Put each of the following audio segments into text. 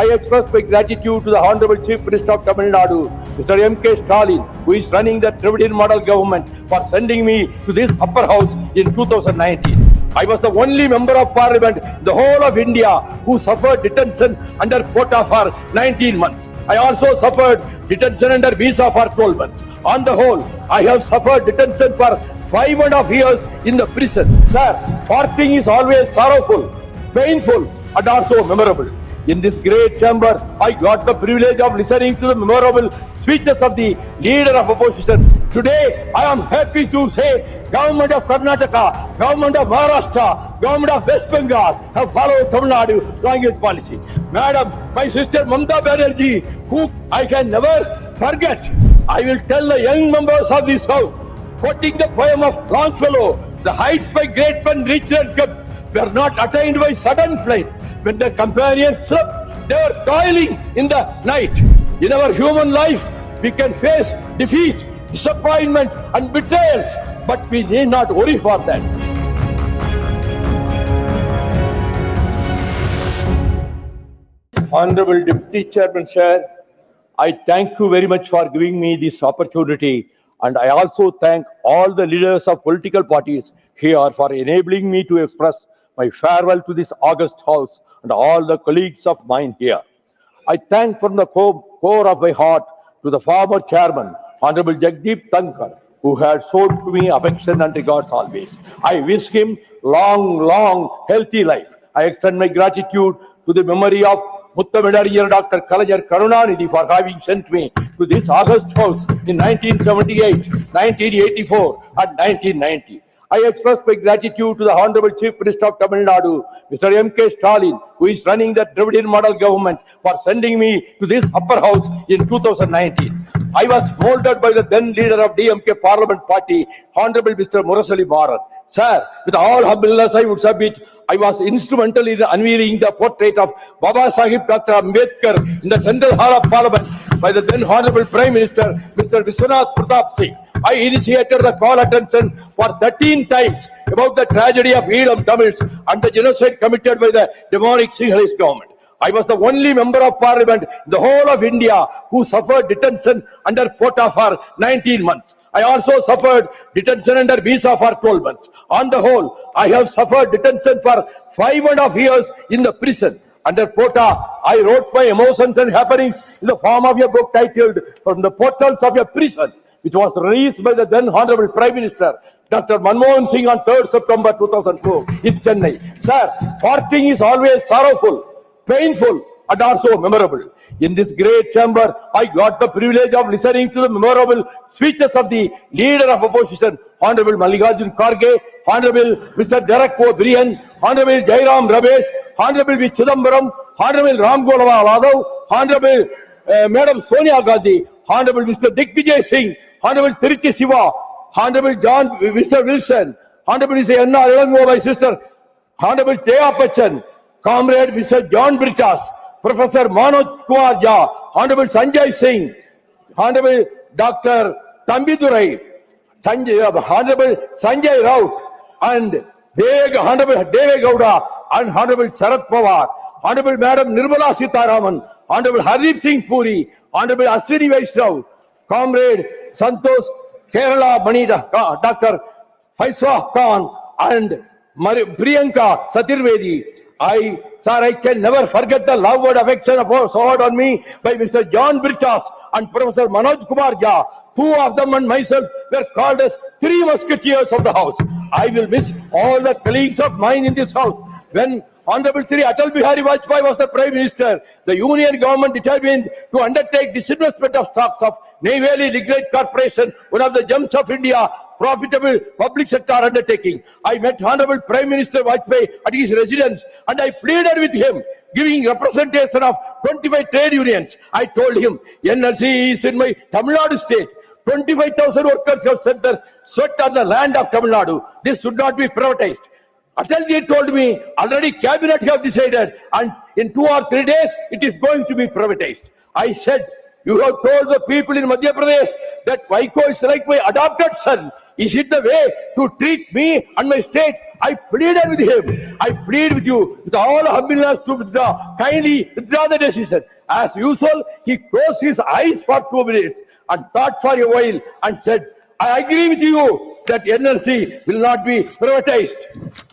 I express my gratitude to the Honorable Chief Minister of Tamil Nadu, Mr. M.K. Stalin, who is running the Dravidian model government for sending me to this upper house in 2019. I was the only member of parliament in the whole of India who suffered detention under quota for 19 months. I also suffered detention under visa for 12 months. On the whole, I have suffered detention for five and a half years in the prison. Sir, parting is always sorrowful, painful, and also memorable. In this great chamber, I got the privilege of listening to the memorable speeches of the leader of opposition. Today, I am happy to say government of Karnataka, government of Maharashtra, government of West Bengal have followed Tamil Nadu language policy. Madam, my sister Mamta Banerjee, who I can never forget, I will tell the young members of this house, quoting the poem of Longfellow, the heights by great men reached and kept were not attained by sudden flight. When the companions slept, they were toiling in the night. In our human life, we can face defeat, disappointment, and betrayals, but we need not worry for that. Honorable Deputy Chairman, Sir, I thank you very much for giving me this opportunity. And I also thank all the leaders of political parties here for enabling me to express my farewell to this august house and all the colleagues of mine here. I thank from the co- core of my heart to the former chairman, Honorable Jagdeep Tankar, who had shown to me affection and regards always. I wish him long, long, healthy life. I extend my gratitude to the memory of Muttamidariya Dr. Kalajar Karunanidhi for having sent me to this August house in 1978, 1984 and 1990. I express my gratitude to the Honorable Chief Minister of Tamil Nadu, Mr. M.K. Stalin, who is running the Dravidian model government for sending me to this upper house in 2019. I was molded by the then leader of DMK Parliament Party, Honorable Mr. Murasali Maran. Sir, with all humbleness I would submit, I was instrumental in unveiling the portrait of Baba Sahib Dr. Ambedkar in the Central Hall of Parliament by the then Honorable Prime Minister, Mr. Vishwanath Pratap Singh. I initiated the call attention for 13 times about the tragedy of Elam Tamils and the genocide committed by the demonic Sinhalese government. I was the only member of parliament in the whole of India who suffered detention under quota for 19 months. I also suffered detention under visa for 12 months. On the whole, I have suffered detention for five and a half years in the prison. Under quota, I wrote my emotions and happenings in the form of a book titled From the Portals of a Prison, which was released by the then Honorable Prime Minister Dr. Manmohan Singh on 3rd September 2004 in Chennai. Sir, parting is always sorrowful painful and also memorable. In this great chamber, I got the privilege of listening to the memorable speeches of the leader of opposition, Honorable Mallikarjun Kharge, Honorable Mr. Derek O'Brien, Honorable Jairam Ramesh, Honorable V. Chidambaram, Honorable Ram Gopal Yadav, Honorable uh, Madam Sonia Gandhi, Honorable Mr. Digvijay Singh, Honorable Tiruchi Siva, Honorable John Mr. Wilson, Honorable Mr. Anna Ilango, my sister, Honorable Jaya Bachchan, Comrade Mr. John Britas, Professor Manoj Kumar Jha, Honorable Sanjay Singh, Honorable Dr. Tambidurai, Sanjay, Honorable Sanjay Raut, and Deve, Honorable Deve Gowda, and Honorable Sarath Pawar, Honorable Madam Nirmala Sitaraman, Honorable Hardeep Singh Puri, Honorable Ashwini Vaishnav, Comrade Santosh Kerala Manida, Dr. Faiswa Khan, and Priyanka Satirvedi. I, sir, I can never forget the love and affection of showered on me by Mr. John Birchas and Professor Manoj Kumar Jha. Two of them and myself were called as three musketeers of the house. I will miss all the colleagues of mine in this house. When Honorable Sri Atal Bihari Vajpayee was the Prime Minister, the Union government determined to undertake disinvestment of stocks of Neyveli Lignite Corporation, one of the gems of India, profitable public sector undertaking. I met Honorable Prime Minister Vajpayee at his residence and I pleaded with him, giving representation of 25 trade unions. I told him, NLC is in my Tamil Nadu state. 25,000 workers have set their sweat on the land of Tamil Nadu. This should not be privatized. Atalji told me, already cabinet have decided and in two or three days, it is going to be privatized. I said, you have told the people in Madhya Pradesh that Vaiko is like my adopted son. Is it the way to treat me and my state? I pleaded with him. I plead with you with all humbleness to withdraw. Kindly withdraw the decision. As usual, he closed his eyes for two minutes and thought for a while and said, I agree with you that NLC will not be privatized.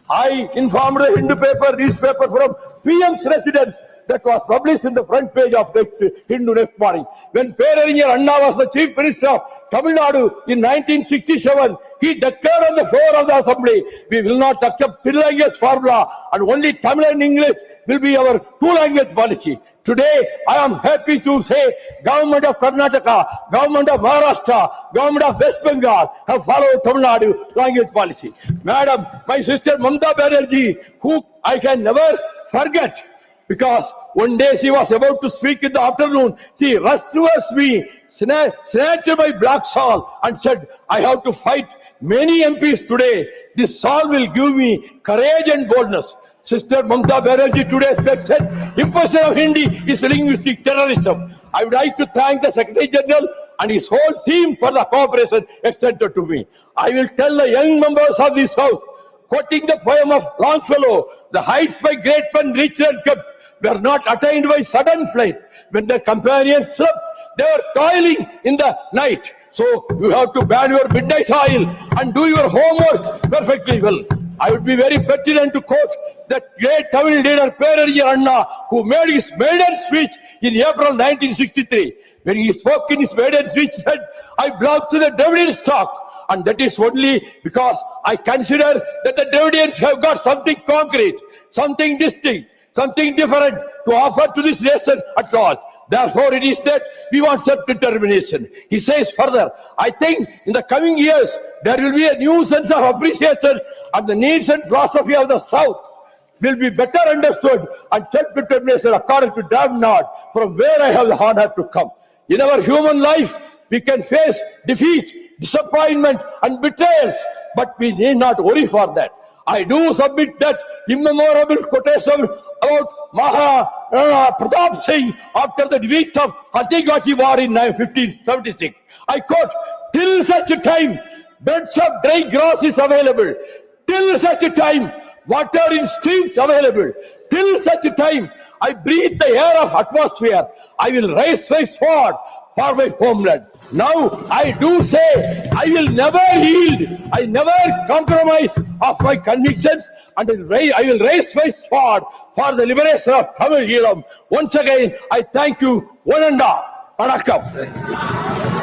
I informed the Hindu paper, newspaper from PM's residence that was published in the front page of the Hindu next morning. When Perarinyar Anna was the chief minister of Tamil Nadu in 1967, he declared on the floor of the assembly, we will not accept three language formula and only Tamil and English will be our two language policy. Today, I am happy to say government of Karnataka, government of Maharashtra, government of West Bengal have followed Tamil Nadu language policy. Madam, my sister Mamta Banerjee, who I can never forget, because one day she was about to speak in the afternoon, she rushed towards me, sna- snatched my black shawl and said, I have to fight many MPs today. This shawl will give me courage and boldness. Sister Mamta Banerjee today said, imposition of Hindi is linguistic terrorism. I would like to thank the Secretary General and his whole team for the cooperation extended to me. I will tell the young members of this house, quoting the poem of Longfellow, the heights by great men reached and kept were not attained by sudden flight. When the companions slept, they were toiling in the night. So you have to ban your midnight oil and do your homework perfectly well. I would be very pertinent to quote that great Tamil leader Perariya Anna who made his maiden speech in April 1963. When he spoke in his maiden speech, he said, I belong to the Davidian stock. And that is only because I consider that the Davidians have got something concrete, something distinct, something different to offer to this nation at large. Therefore, it is that we want self-determination. He says further, I think in the coming years, there will be a new sense of appreciation and the needs and philosophy of the South will be better understood and self-determination according to Davenport from where I have the honor to come. In our human life, we can face defeat, disappointment and betrayals, but we need not worry for that. I do submit that immemorable quotation about Maharana uh, Pratap Singh after the defeat of Hatigati war in 1576. I quote, till such a time, beds of dry grass is available. Till such a time, water in streams available. Till such a time, I breathe the air of atmosphere. I will raise my sword for my homeland. Now I do say I will never yield. I never compromise of my convictions and I will raise, my sword for the liberation of Tamil Eelam. Once again, I thank you, one and all. Vanakkam.